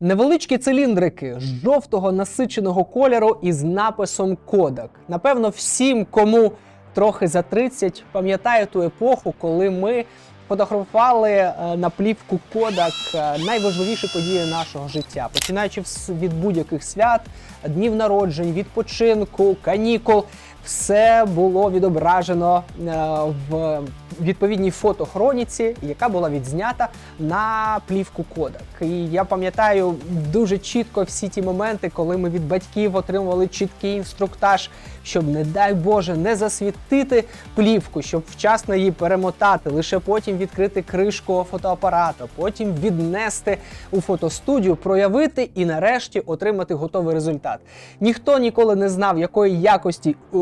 Невеличкі циліндрики жовтого насиченого кольору із написом Кодак. Напевно, всім, кому трохи за 30, пам'ятає ту епоху, коли ми фотографували е, на плівку Кодак е, найважливіші події нашого життя, починаючи від будь-яких свят, днів народжень, відпочинку, канікул. Все було відображено е, в відповідній фотохроніці, яка була відзнята на плівку Кодак. І я пам'ятаю дуже чітко всі ті моменти, коли ми від батьків отримували чіткий інструктаж, щоб, не дай Боже, не засвітити плівку, щоб вчасно її перемотати, лише потім відкрити кришку фотоапарата, потім віднести у фотостудію, проявити і нарешті отримати готовий результат. Ніхто ніколи не знав, якої якості е,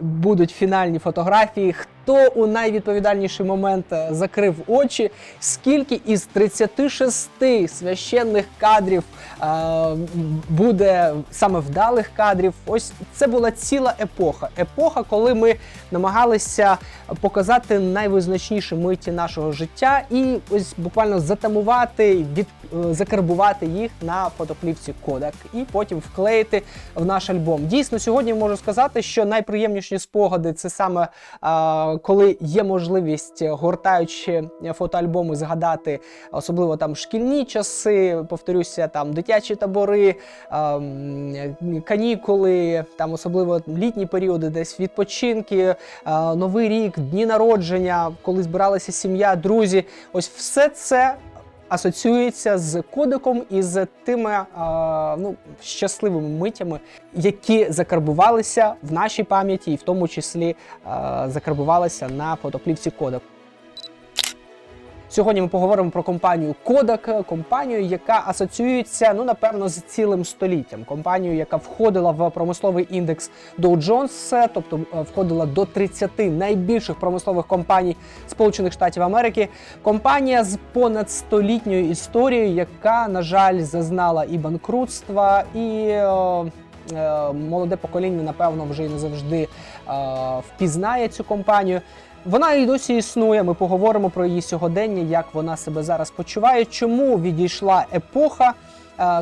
будуть фінальні фотографії. Хто у найвідповідальніший момент е, закрив очі, скільки із 36 священних кадрів е, буде саме вдалих кадрів. Ось це була ціла епоха. Епоха, коли ми намагалися показати найвизначніші миті нашого життя і ось буквально затамувати, від, е, закарбувати їх на фотоплівці Kodak і потім вклеїти в наш альбом. Дійсно, сьогодні можу сказати, що найприємніші спогади це саме коли є можливість, е, гортаючи фотоальбоми, згадати особливо там шкільні часи, повторюся, там дитячі табори, канікули, там особливо літні періоди, десь відпочинки, е, новий рік, дні народження, коли збиралася сім'я, друзі. Ось все це. Асоціюється з кодиком і з тими е, ну, щасливими митями, які закарбувалися в нашій пам'яті, і в тому числі е, закарбувалися на фотоплівці кодек. Сьогодні ми поговоримо про компанію Kodak, компанію, яка асоціюється, ну напевно, з цілим століттям. Компанію, яка входила в промисловий індекс Dow Jones, тобто е, входила до 30 найбільших промислових компаній Сполучених Штатів Америки. Компанія з понад столітньою історією, яка, на жаль, зазнала і банкрутства, і е, е, молоде покоління, напевно, вже і не завжди е, впізнає цю компанію. Вона і досі існує. Ми поговоримо про її сьогодення, як вона себе зараз почуває, чому відійшла епоха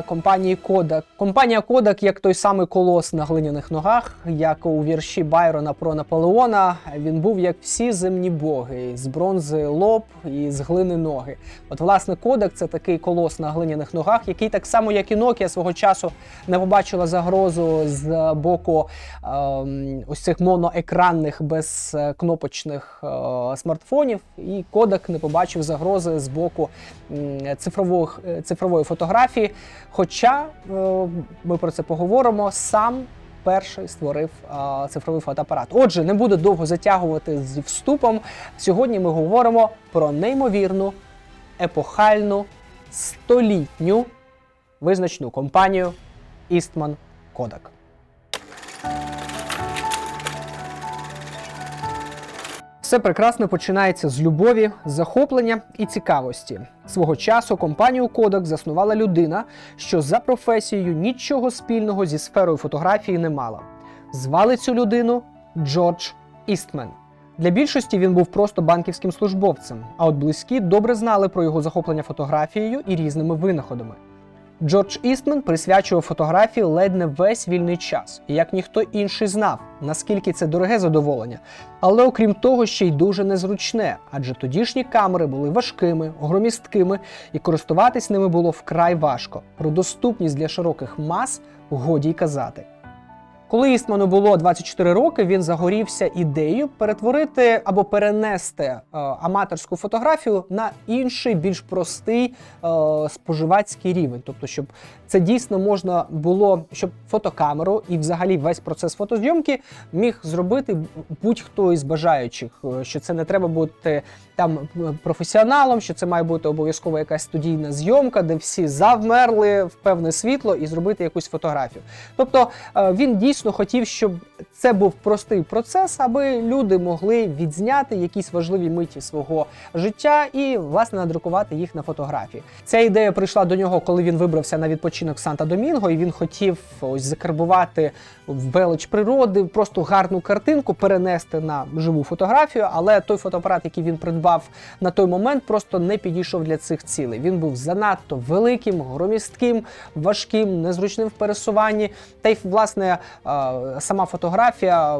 компанії Kodak. Компанія Kodak, як той самий колос на глиняних ногах, як у вірші Байрона про Наполеона. Він був як всі земні боги, з бронзи лоб і з глини ноги. От, власне, Kodak – це такий колос на глиняних ногах, який так само, як і Nokia свого часу не побачила загрозу з боку ем, ось цих моноекранних безкнопочних е, смартфонів, і Kodak не побачив загрози з боку цифрових, е, цифрової фотографії. Хоча е, ми про це поговоримо, сам перший створив е, цифровий фотоапарат. Отже, не буду довго затягувати зі вступом. Сьогодні ми говоримо про неймовірну, епохальну, столітню визначну компанію Eastman Kodak. Все прекрасно починається з любові, захоплення і цікавості. Свого часу компанію Kodak заснувала людина, що за професією нічого спільного зі сферою фотографії не мала. Звали цю людину Джордж Істмен. Для більшості він був просто банківським службовцем, а от близькі добре знали про його захоплення фотографією і різними винаходами. Джордж Істмен присвячував фотографії ледь не весь вільний час, і як ніхто інший знав, наскільки це дороге задоволення. Але окрім того, ще й дуже незручне, адже тодішні камери були важкими, громісткими, і користуватись ними було вкрай важко. Про доступність для широких мас годі й казати. Коли Істману було 24 роки, він загорівся ідеєю перетворити або перенести е, аматорську фотографію на інший, більш простий е, споживацький рівень. Тобто, щоб це дійсно можна було, щоб фотокамеру і взагалі весь процес фотозйомки міг зробити будь-хто із бажаючих, е, що це не треба бути там е, професіоналом, що це має бути обов'язково якась студійна зйомка, де всі завмерли в певне світло і зробити якусь фотографію. Тобто е, він дійсно хотів, щоб це був простий процес, аби люди могли відзняти якісь важливі миті свого життя і власне надрукувати їх на фотографії. Ця ідея прийшла до нього, коли він вибрався на відпочинок в Санта-Домінго, і він хотів ось закарбувати в велич природи, просто гарну картинку перенести на живу фотографію. Але той фотоапарат, який він придбав. на той момент, просто не підійшов для цих цілей. Він був занадто великим, громістким, важким, незручним в пересуванні. Та й власне сама фотографія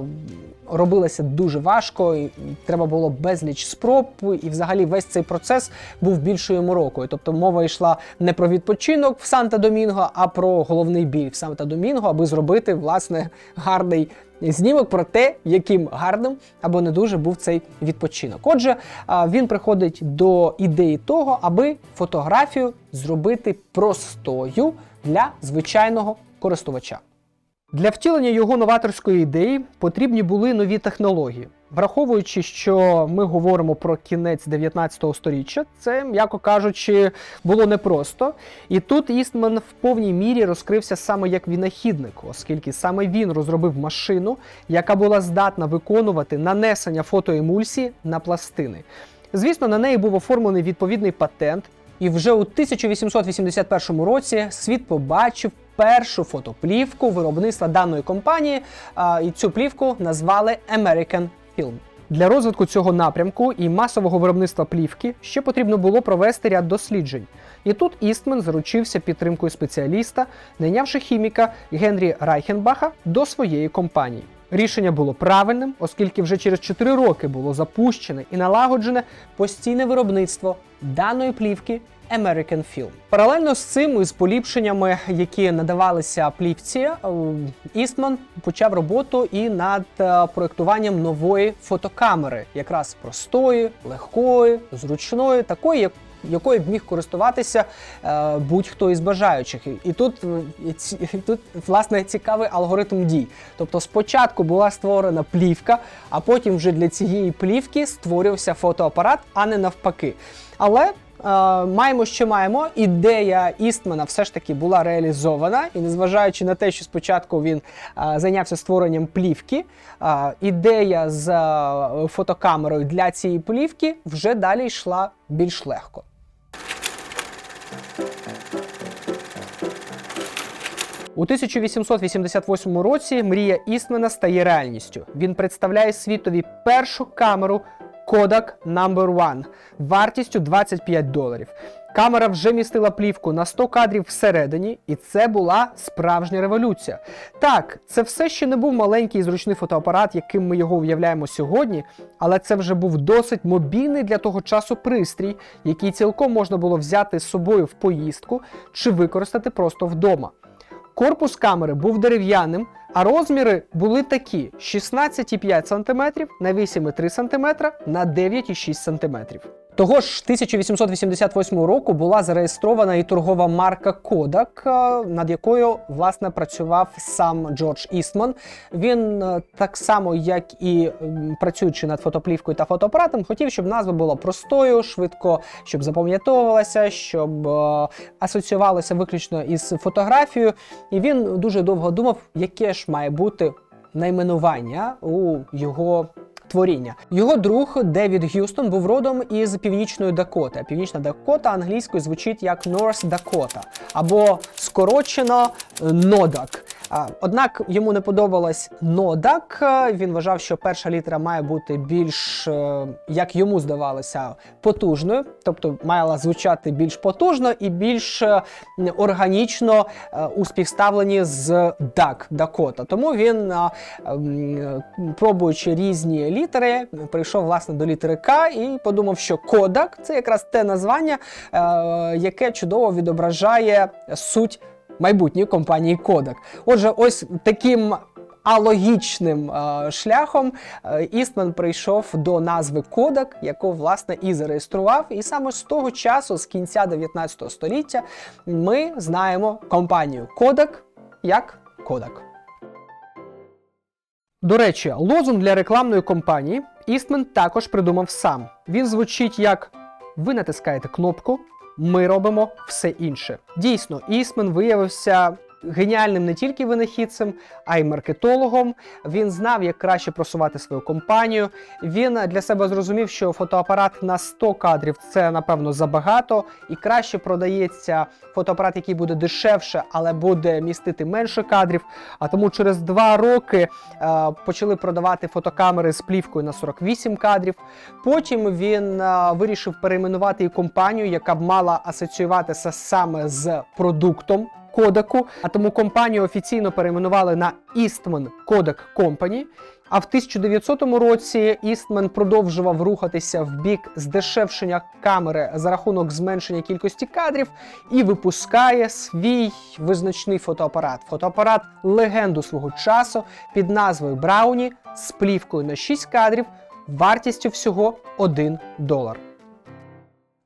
робилася дуже важко, і треба було безліч спроб, і взагалі весь цей процес був більшою морокою. Тобто мова йшла не про відпочинок в Санта-Домінго, а про головний біль в Санта-Домінго, аби зробити власне гарний. Знімок про те, яким гарним або не дуже був цей відпочинок. Отже, він приходить до ідеї того, аби фотографію зробити простою для звичайного користувача. Для втілення його новаторської ідеї потрібні були нові технології. Враховуючи, що ми говоримо про кінець 19 століття, це, м'яко кажучи, було непросто. І тут Істман в повній мірі розкрився саме як винахідник, оскільки саме він розробив машину, яка була здатна виконувати нанесення фотоемульсії на пластини. Звісно, на неї був оформлений відповідний патент, і вже у 1881 році світ побачив першу фотоплівку виробництва даної компанії, і цю плівку назвали American Film. Для розвитку цього напрямку і масового виробництва плівки ще потрібно було провести ряд досліджень. І тут Істмен заручився підтримкою спеціаліста, найнявши хіміка Генрі Райхенбаха до своєї компанії. Рішення було правильним, оскільки вже через 4 роки було запущене і налагоджене постійне виробництво даної плівки American Film. Паралельно з цим і з поліпшеннями, які надавалися плівці, Істман почав роботу і над е, проектуванням нової фотокамери, якраз простої, легкої, зручної, такої, якою б міг користуватися е, будь-хто із бажаючих. І тут і тут власне цікавий алгоритм дій. Тобто, спочатку була створена плівка, а потім вже для цієї плівки створювався фотоапарат, а не навпаки. Але Е, маємо, що маємо. Ідея Істмана все ж таки була реалізована, і незважаючи на те, що спочатку він е, зайнявся створенням плівки, е, ідея з фотокамерою для цієї плівки вже далі йшла більш легко. У 1888 році мрія Істмена стає реальністю. Він представляє світові першу камеру Kodak No. 1 вартістю 25 доларів. Камера вже містила плівку на 100 кадрів всередині, і це була справжня революція. Так, це все ще не був маленький і зручний фотоапарат, яким ми його уявляємо сьогодні, але це вже був досить мобільний для того часу пристрій, який цілком можна було взяти з собою в поїздку чи використати просто вдома. Корпус камери був дерев'яним, а розміри були такі: 16,5 см на 8,3 см на 9,6 см. Того ж 1888 року була зареєстрована і торгова марка Kodak, е, над якою власне працював сам Джордж Істман. Він е, так само, як і працюючи над фотоплівкою та фотоапаратом, хотів, щоб назва була простою, швидко, щоб запам'ятовувалася, щоб е, асоціювалося виключно із фотографією. І він дуже довго думав, яке ж має бути найменування у його творіння. Його друг Девід Г'юстон був родом із північної Дакоти. Північна Дакота англійською звучить як North Dakota або скорочено Нодак. Однак йому не подобалось нодак. Він вважав, що перша літера має бути більш, е, як йому здавалося, потужною, тобто мала звучати більш потужно і більш е, органічно е, у співставленні з дак Дакота. Тому він, пробуючи різні літери, прийшов власне до літери К і подумав, що Кодак це якраз те названня, яке чудово відображає суть майбутньої компанії Kodak. Отже, ось таким. Алогічним е, шляхом е, Істман прийшов до назви Kodak, яку власне і зареєстрував. І саме з того часу, з кінця 19 століття, ми знаємо компанію Kodak як Kodak. До речі, лозунг для рекламної компанії Істмен також придумав сам. Він звучить як: ви натискаєте кнопку, ми робимо все інше. Дійсно, Ісмен виявився геніальним не тільки винахідцем, а й маркетологом. Він знав, як краще просувати свою компанію. Він для себе зрозумів, що фотоапарат на 100 кадрів це напевно забагато, і краще продається фотоапарат, який буде дешевше, але буде містити менше кадрів. А тому через два роки е, почали продавати фотокамери з плівкою на 48 кадрів. Потім він е, вирішив перейменувати і компанію, яка б мала асоціюватися саме з продуктом. Кодаку, а тому компанію офіційно перейменували на Eastman Kodak Company. А в 1900 році Eastman продовжував рухатися в бік здешевшення камери за рахунок зменшення кількості кадрів і випускає свій визначний фотоапарат. Фотоапарат легенду свого часу під назвою Брауні з плівкою на 6 кадрів вартістю всього 1 долар.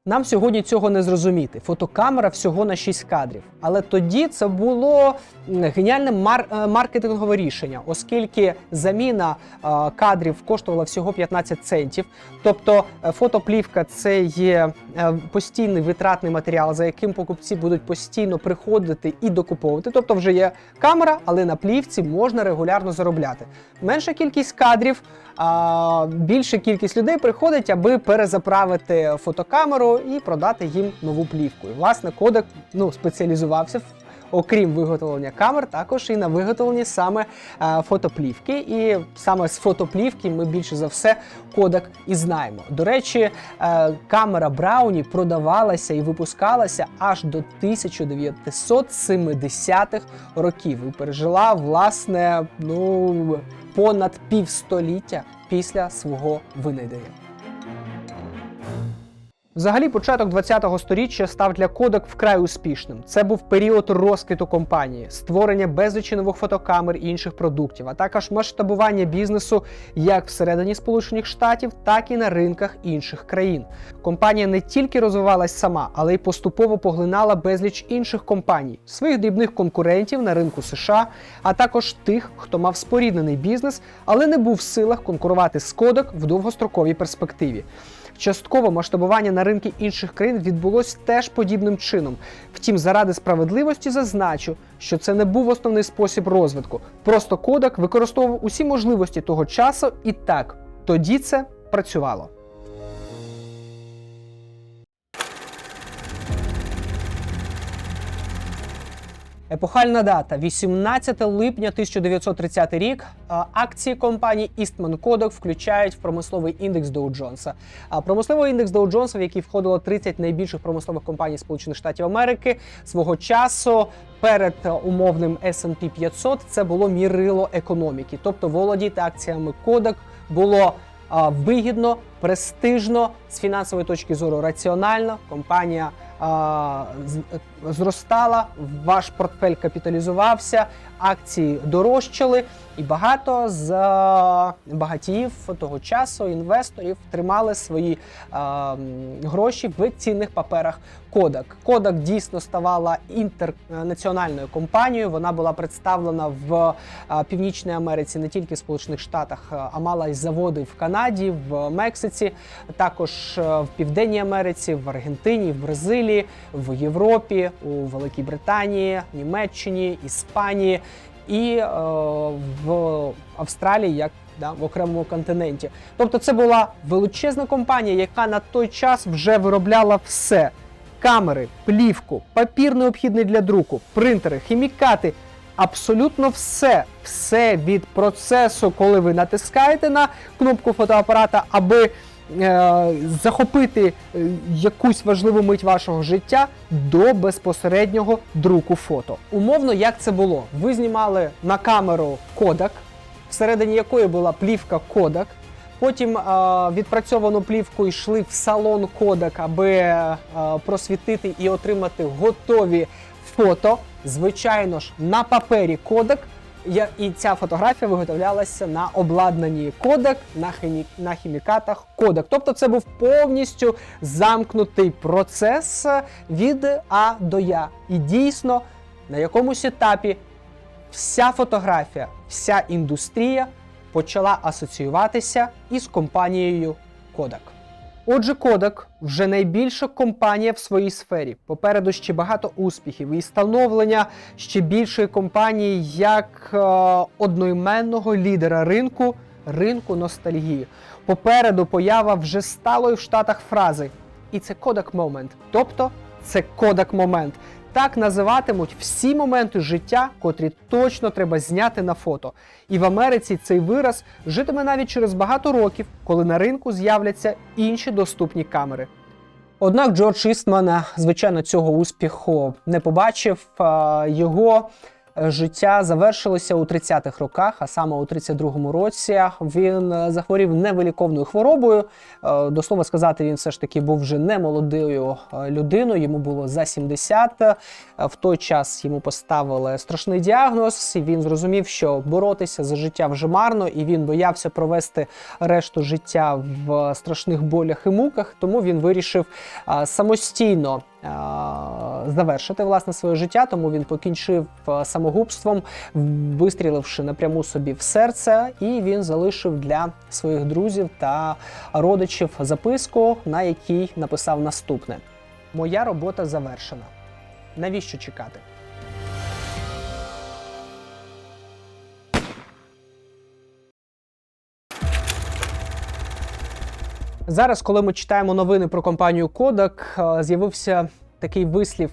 Нам сьогодні цього не зрозуміти. Фотокамера всього на 6 кадрів. Але тоді це було геніальне мар- е, маркетингове рішення, оскільки заміна е, кадрів коштувала всього 15 центів. Тобто е, фотоплівка це є е, постійний витратний матеріал, за яким покупці будуть постійно приходити і докуповувати. Тобто, вже є камера, але на плівці можна регулярно заробляти. Менша кількість кадрів, а більша кількість людей приходить, аби перезаправити фотокамеру і продати їм нову плівку. І, власне, кодек ну, спеціалізувався в. Окрім виготовлення камер, також і на виготовленні саме е, фотоплівки. І саме з фотоплівки ми більше за все кодек і знаємо. До речі, е, камера Брауні продавалася і випускалася аж до 1970-х років і пережила власне ну понад півстоліття після свого винайдення. Взагалі, початок 20-го сторіччя став для Kodak вкрай успішним. Це був період розквіту компанії, створення безлічі нових фотокамер і інших продуктів, а також масштабування бізнесу як всередині Сполучених Штатів, так і на ринках інших країн. Компанія не тільки розвивалась сама, але й поступово поглинала безліч інших компаній, своїх дрібних конкурентів на ринку США, а також тих, хто мав споріднений бізнес, але не був в силах конкурувати з Kodak в довгостроковій перспективі. Частково масштабування на ринки інших країн відбулось теж подібним чином. Втім, заради справедливості зазначу, що це не був основний спосіб розвитку. Просто Kodak використовував усі можливості того часу, і так тоді це працювало. Епохальна дата 18 липня 1930 рік. Акції компанії Eastman Kodak включають в промисловий індекс Доу Джонса. А промисловий індекс Доу Джонса, в який входило 30 найбільших промислових компаній Сполучених Штатів Америки, свого часу перед е, умовним S&P 500 це було мірило економіки. Тобто володіти акціями Kodak було вигідно, престижно з фінансової точки зору раціонально. Компанія а, зростала, ваш портфель капіталізувався, акції дорожчали, і багато з е, багатіїв того часу інвесторів тримали свої е, гроші в цінних паперах Kodak. Kodak дійсно ставала інтернаціональною компанією. Вона була представлена в Північній Америці, не тільки в Сполучених Штатах, а мала й заводи в Канаді, в Мексиці, також е, в Південній Америці, в Аргентині, в Бразилії, в Європі, у Великій Британії, Німеччині, Іспанії і е, в Австралії, як да, в окремому континенті. Тобто, це була величезна компанія, яка на той час вже виробляла все: камери, плівку, папір необхідний для друку, принтери, хімікати. Абсолютно все, все від процесу, коли ви натискаєте на кнопку фотоапарата, аби е, захопити е, якусь важливу мить вашого життя до безпосереднього друку фото. Умовно, як це було? Ви знімали на камеру Kodak, всередині якої була плівка Kodak. Потім е, відпрацьовану плівку йшли в салон Kodak, аби е, просвітити і отримати готові фото. Звичайно ж, на папері. Я, і ця фотографія виготовлялася на обладнанні Kodak, на, хімі, на хімікатах Kodak. Тобто це був повністю замкнутий процес від А до Я. І дійсно на якомусь етапі вся фотографія, вся індустрія почала асоціюватися із компанією Kodak. Отже, Kodak вже найбільша компанія в своїй сфері. Попереду ще багато успіхів і становлення ще більшої компанії як е, одноіменного лідера ринку, ринку ностальгії. Попереду поява вже сталої в Штатах фрази. І це Kodak Moment. Тобто це Kodak момент. Так називатимуть всі моменти життя, котрі точно треба зняти на фото. І в Америці цей вираз житиме навіть через багато років, коли на ринку з'являться інші доступні камери. Однак Джордж Істман, звичайно, цього успіху не побачив. Його е, життя завершилося у 30-х роках, а саме у 32-му році. Він е, захворів невиліковною хворобою. Е, До слова сказати, він все ж таки був вже не молодою е, людиною, йому було за 70. Е, В той час йому поставили страшний діагноз, і він зрозумів, що боротися за життя вже марно, і він боявся провести решту життя в страшних болях і муках. Тому він вирішив самостійно завершити власне своє життя. Тому він покінчив самогубством, вистріливши напряму собі в серце, і він залишив для своїх друзів та родичів записку, на якій написав наступне: Моя робота завершена. Навіщо чекати? Зараз, коли ми читаємо новини про компанію Kodak, е, з'явився такий вислів,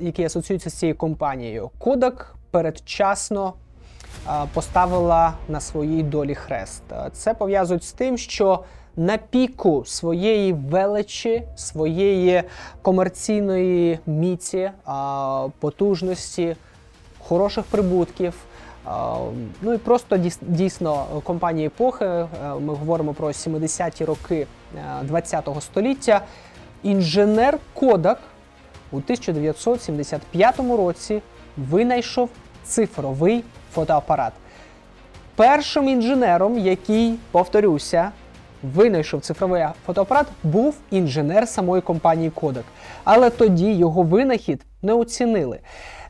який асоціюється з цією компанією. Kodak передчасно поставила на своїй долі хрест. Це пов'язують з тим, що на піку своєї величі, своєї комерційної міці, потужності, хороших прибутків. Ну і просто дійс- дійсно компанії епохи. Ми говоримо про 70-ті роки ХХ століття. Інженер Кодак у 1975 році винайшов цифровий фотоапарат. Першим інженером, який, повторюся, винайшов цифровий фотоапарат, був інженер самої компанії Kodak. Але тоді його винахід не оцінили.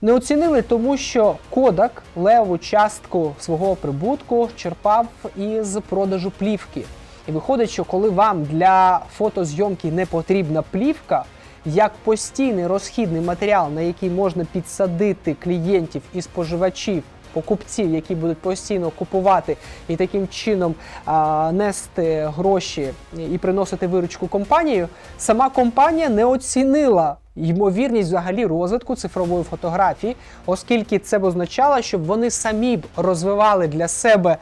Не оцінили, тому що Kodak леву частку свого прибутку черпав із продажу плівки. І виходить, що коли вам для фотозйомки не потрібна плівка, як постійний розхідний матеріал, на який можна підсадити клієнтів і споживачів, покупців, які будуть постійно купувати і таким чином а, нести гроші і приносити виручку компанію, сама компанія не оцінила ймовірність взагалі розвитку цифрової фотографії, оскільки це б означало, щоб вони самі б розвивали для себе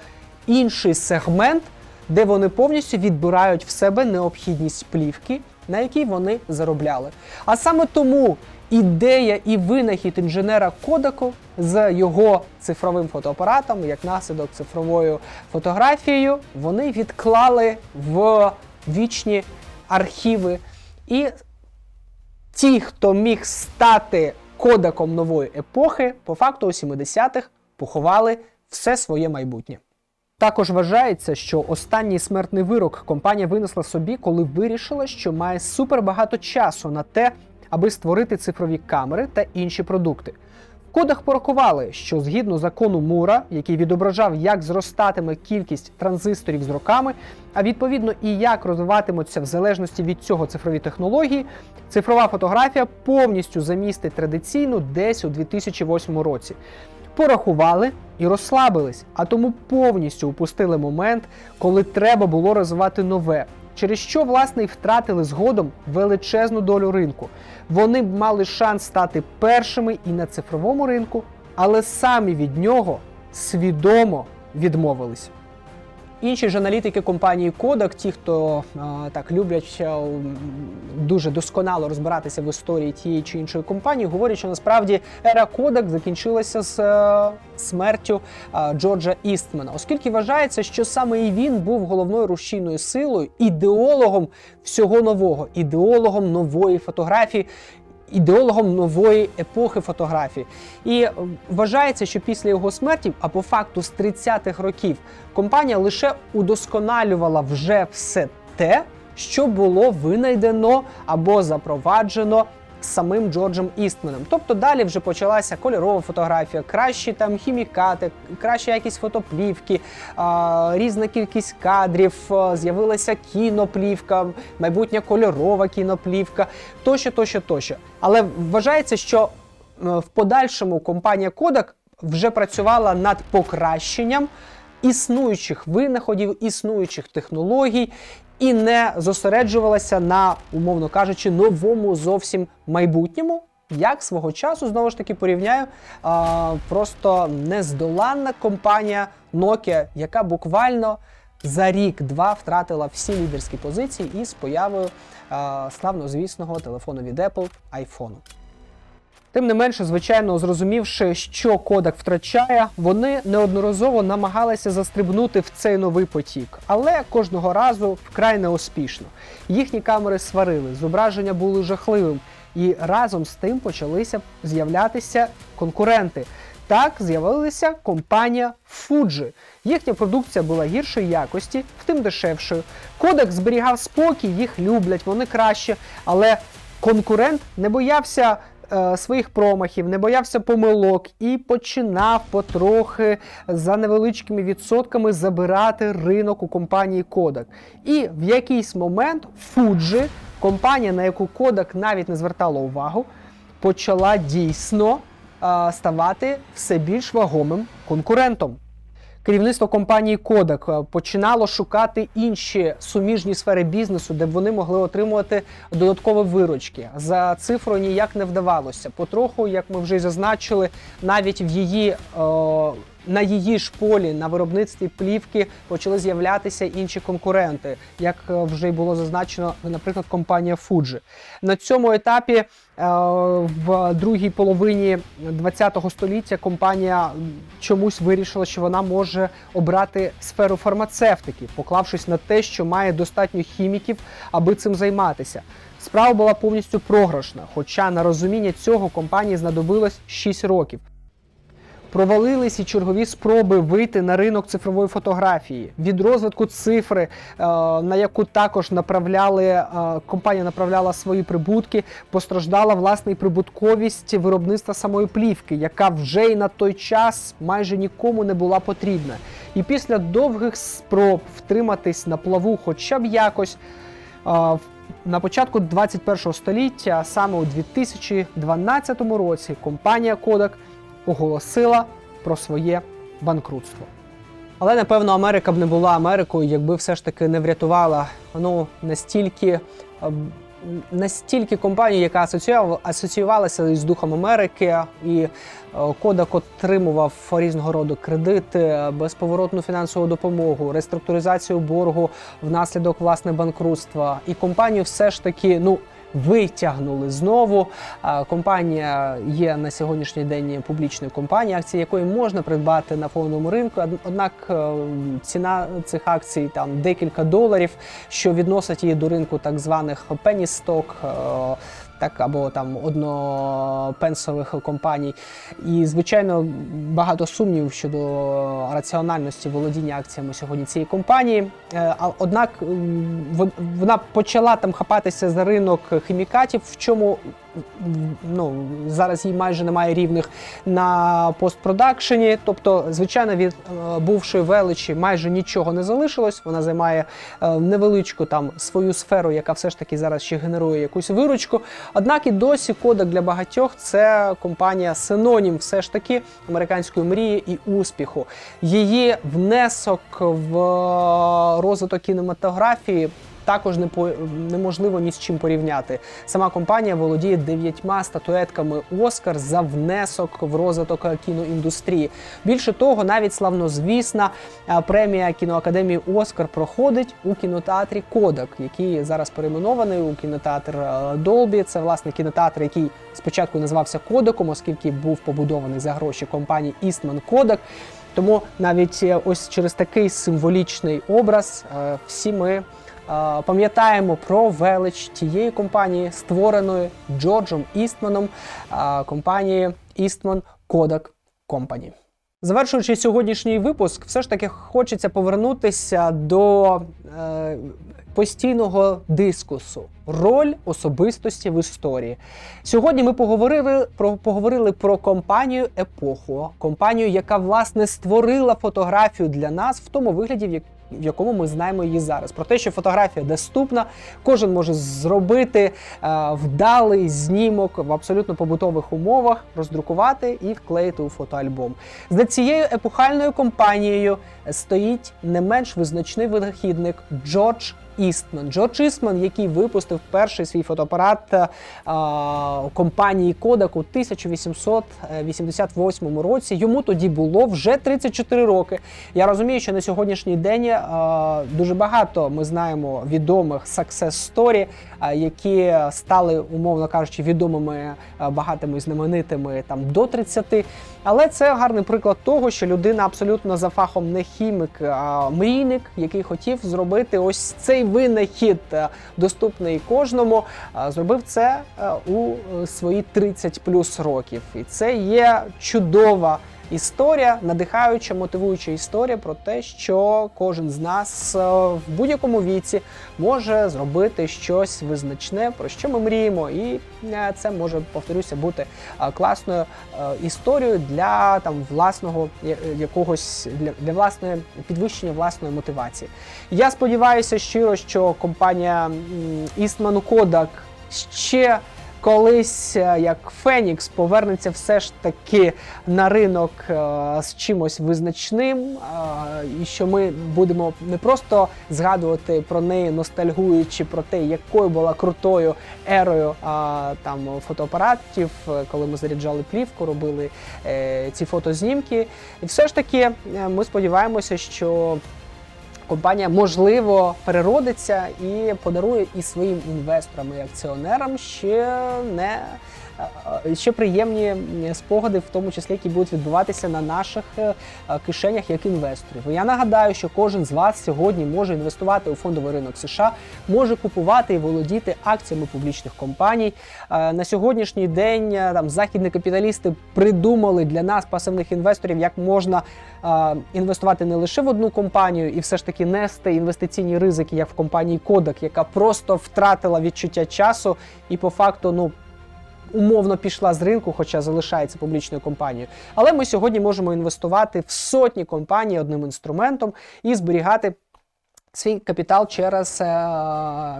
інший сегмент, де вони повністю відбирають в себе необхідність плівки, на якій вони заробляли. А саме тому ідея і винахід інженера Кодаку з його цифровим фотоапаратом, як наслідок цифровою фотографією, вони відклали в вічні архіви. І ті, хто міг стати кодаком нової епохи, по факту у 70-х поховали все своє майбутнє. Також вважається, що останній смертний вирок компанія винесла собі, коли вирішила, що має супербагато часу на те, аби створити цифрові камери та інші продукти. В кодах порахували, що згідно закону Мура, який відображав, як зростатиме кількість транзисторів з роками, а відповідно і як розвиватимуться в залежності від цього цифрові технології, цифрова фотографія повністю замістить традиційну десь у 2008 році порахували і розслабились, а тому повністю упустили момент, коли треба було розвивати нове. Через що, власне, і втратили згодом величезну долю ринку. Вони б мали шанс стати першими і на цифровому ринку, але самі від нього свідомо відмовились. Інші ж аналітики компанії Kodak, ті, хто е, так люблять е, дуже досконало розбиратися в історії тієї чи іншої компанії, говорять, що насправді ера Kodak закінчилася з е, смертю Джорджа Істмена, оскільки вважається, що саме і він був головною рушійною силою, ідеологом всього нового, ідеологом нової фотографії. Ідеологом нової епохи фотографії, і е, вважається, що після його смерті, а по факту з 30-х років, компанія лише удосконалювала вже все те, що було винайдено або запроваджено самим Джорджем Істманом. Тобто далі вже почалася кольорова фотографія, кращі там хімікати, краща якість фотоплівки, різна кількість кадрів, з'явилася кіноплівка, майбутня кольорова кіноплівка, тощо, тощо, тощо. Але вважається, що е, в подальшому компанія Kodak вже працювала над покращенням існуючих винаходів, існуючих технологій і не зосереджувалася на, умовно кажучи, новому зовсім майбутньому. Як свого часу знову ж таки порівняю а, просто нездоланна компанія Nokia, яка буквально за рік-два втратила всі лідерські позиції із появою а, славнозвісного телефону від Apple iPhone. Тим не менше, звичайно, зрозумівши, що Кодак втрачає, вони неодноразово намагалися застрибнути в цей новий потік, але кожного разу вкрай неуспішно. Їхні камери сварили, зображення були жахливим, і разом з тим почалися з'являтися конкуренти. Так з'явилася компанія Fuji. Їхня продукція була гіршої якості, втим дешевшою. Кодек зберігав спокій, їх люблять, вони краще, але конкурент не боявся е, своїх промахів, не боявся помилок і починав потрохи за невеличкими відсотками забирати ринок у компанії Kodak. І в якийсь момент Fuji, компанія, на яку Kodak навіть не звертала увагу, почала дійсно е, ставати все більш вагомим конкурентом. Керівництво компанії Kodak е, починало шукати інші суміжні сфери бізнесу, де б вони могли отримувати додаткові виручки. За цифрою ніяк не вдавалося. Потроху, як ми вже й зазначили, навіть в її е, на її ж полі на виробництві плівки почали з'являтися інші конкуренти, як е, вже й було зазначено, наприклад, компанія Fuji. На цьому етапі е, в другій половині ХХ століття компанія чомусь вирішила, що вона може обрати сферу фармацевтики, поклавшись на те, що має достатньо хіміків, аби цим займатися. Справа була повністю програшна, хоча на розуміння цього компанії знадобилось 6 років. Провалились і чергові спроби вийти на ринок цифрової фотографії. Від розвитку цифри, е, на яку також направляли е, компанія направляла свої прибутки, постраждала власне і прибутковість виробництва самої плівки, яка вже й на той час майже нікому не була потрібна. І після довгих спроб втриматись на плаву, хоча б якось. е, на початку 21 століття, саме у 2012 році, компанія Kodak оголосила про своє банкрутство. Але напевно Америка б не була Америкою, якби все ж таки не врятувала ну настільки. ем, Настільки компанію, яка асоціювала- асоціювалася із духом Америки, і е, Кодак отримував різного роду кредити, безповоротну фінансову допомогу, реструктуризацію боргу внаслідок власне банкрутства. І компанію все ж таки ну витягнули знову. Компанія є на сьогоднішній день публічною компанією, акції якої можна придбати на фондовому ринку. Однак е, ціна цих акцій там декілька доларів, що відносить її до ринку так званих пеністок. е, так або там однопенсових компаній. І звичайно багато сумнівів щодо раціональності володіння акціями сьогодні цієї компанії. Е, однак вона почала там хапатися за ринок хімікатів, в чому ну зараз їй майже немає рівних на постпродакшені. Тобто, звичайно, від е, бувшої величі майже нічого не залишилось. Вона займає е, невеличку там свою сферу, яка все ж таки зараз ще генерує якусь виручку. Однак і досі кодек для багатьох це компанія синонім, все ж таки американської мрії і успіху. Її внесок в е, розвиток кінематографії. Також не по неможливо ні з чим порівняти. Сама компанія володіє дев'ятьма статуетками Оскар за внесок в розвиток кіноіндустрії. Більше того, навіть славнозвісна премія кіноакадемії Оскар проходить у кінотеатрі Кодак, який зараз перейменований у кінотеатр Долбі. Це власне кінотеатр, який спочатку називався Кодаком, оскільки був побудований за гроші компанії Eastman Kodak. Тому навіть е, ось через такий символічний образ е, всі ми пам'ятаємо про велич тієї компанії, створеної Джорджем Істманом, компанії Eastman Kodak Company. Завершуючи сьогоднішній випуск, все ж таки хочеться повернутися до е, постійного дискусу. Роль особистості в історії. Сьогодні ми поговорили про поговорили про компанію епоху, компанію, яка власне створила фотографію для нас в тому вигляді, в в якому ми знаємо її зараз. Про те, що фотографія доступна, кожен може зробити е, вдалий знімок в абсолютно побутових умовах, роздрукувати і вклеїти у фотоальбом. За цією епохальною компанією стоїть не менш визначний винахідник Джордж Істман. Джордж Істман, який випустив перший свій фотоапарат е, компанії Kodak у 1888 році. Йому тоді було вже 34 роки. Я розумію, що на сьогоднішній день е, дуже багато ми знаємо відомих success story, е, які стали, умовно кажучи, відомими е, багатими знаменитими там до 30. Але це гарний приклад того, що людина абсолютно за фахом не хімік, а мрійник, який хотів зробити ось цей винахід, е, доступний кожному. е, Зробив це е, у свої 30 плюс років. І це є чудова. Історія, надихаюча, мотивуюча історія про те, що кожен з нас е, в будь-якому віці може зробити щось визначне, про що ми мріємо, і е, це може, повторюся, бути е, класною історією для там власного якогось для, для власної підвищення власної мотивації. Я сподіваюся щиро, що компанія Eastman Kodak ще колись е, як Фенікс повернеться все ж таки на ринок е, з чимось визначним, е, і що ми будемо не просто згадувати про неї, ностальгуючи про те, якою була крутою ерою там фотоапаратів, коли ми заряджали плівку, робили ці фотознімки. І все ж таки ми сподіваємося, що компанія можливо переродиться і подарує і своїм інвесторам і акціонерам ще не ще приємні спогади, в тому числі, які будуть відбуватися на наших е, е, кишенях як інвесторів. Я нагадаю, що кожен з вас сьогодні може інвестувати у фондовий ринок США, може купувати і володіти акціями публічних компаній. Е, На сьогоднішній день там західні капіталісти придумали для нас, пасивних інвесторів, як можна інвестувати не лише в одну компанію і все ж таки нести інвестиційні ризики, як в компанії Kodak, яка просто втратила відчуття часу і по факту, ну. Умовно пішла з ринку, хоча залишається публічною компанією. Але ми сьогодні можемо інвестувати в сотні компаній одним інструментом і зберігати свій капітал через е,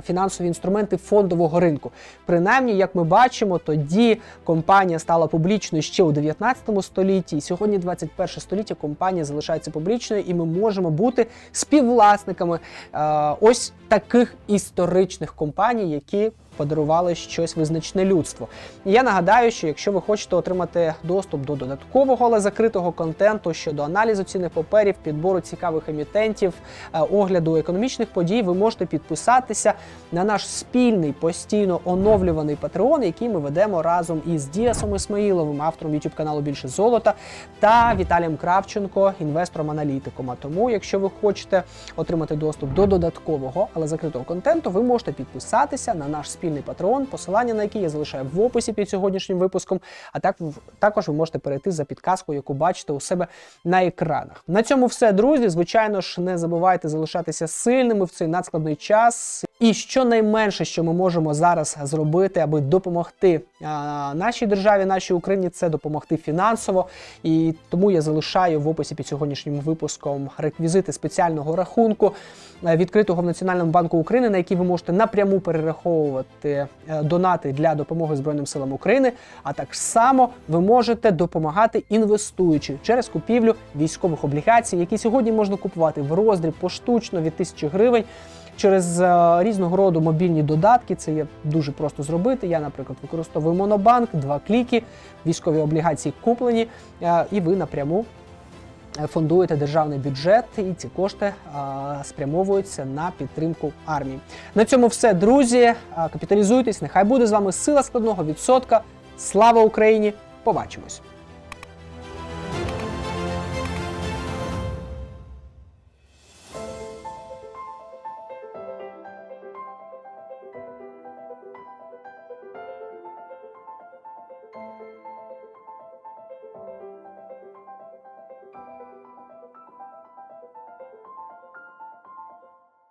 фінансові інструменти фондового ринку. Принаймні, як ми бачимо, тоді компанія стала публічною ще у 19 столітті, і сьогодні 21 століття компанія залишається публічною, і ми можемо бути співвласниками е, ось таких історичних компаній, які подарували щось визначне людству. І я нагадаю, що якщо ви хочете отримати доступ до додаткового, але закритого контенту щодо аналізу цінних паперів, підбору цікавих емітентів, е, огляду економічних подій, ви можете підписатися на наш спільний постійно оновлюваний Patreon, який ми ведемо разом із Діасом Ісмаїловим, автором youtube каналу Більше золота, та Віталієм Кравченко, інвестором-аналітиком. А тому, якщо ви хочете отримати доступ до додаткового, але закритого контенту, ви можете підписатися на наш спільний Patreon, посилання на який я залишаю в описі під сьогоднішнім випуском. А так також ви можете перейти за підказкою, яку бачите у себе на екранах. На цьому все, друзі. Звичайно ж, не забувайте залишатися сильними в цей надскладний час. І що найменше, що ми можемо зараз зробити, аби допомогти а, нашій державі, нашій Україні, це допомогти фінансово. І тому я залишаю в описі під сьогоднішнім випуском реквізити спеціального рахунку, е, відкритого в Національному банку України, на який ви можете напряму перераховувати е, донати для допомоги Збройним силам України. А так само ви можете допомагати інвестуючи через купівлю військових облігацій, які сьогодні можна купувати в роздріб поштучно від тисячі гривень. Через е, різного роду мобільні додатки це є дуже просто зробити. Я, наприклад, використовую Монобанк, два кліки, військові облігації куплені, е, і ви напряму е, фондуєте державний бюджет, і ці кошти спрямовуються на підтримку армії. На цьому все, друзі. Капіталізуйтесь. Нехай буде з вами сила складного відсотка. Слава Україні! Побачимось!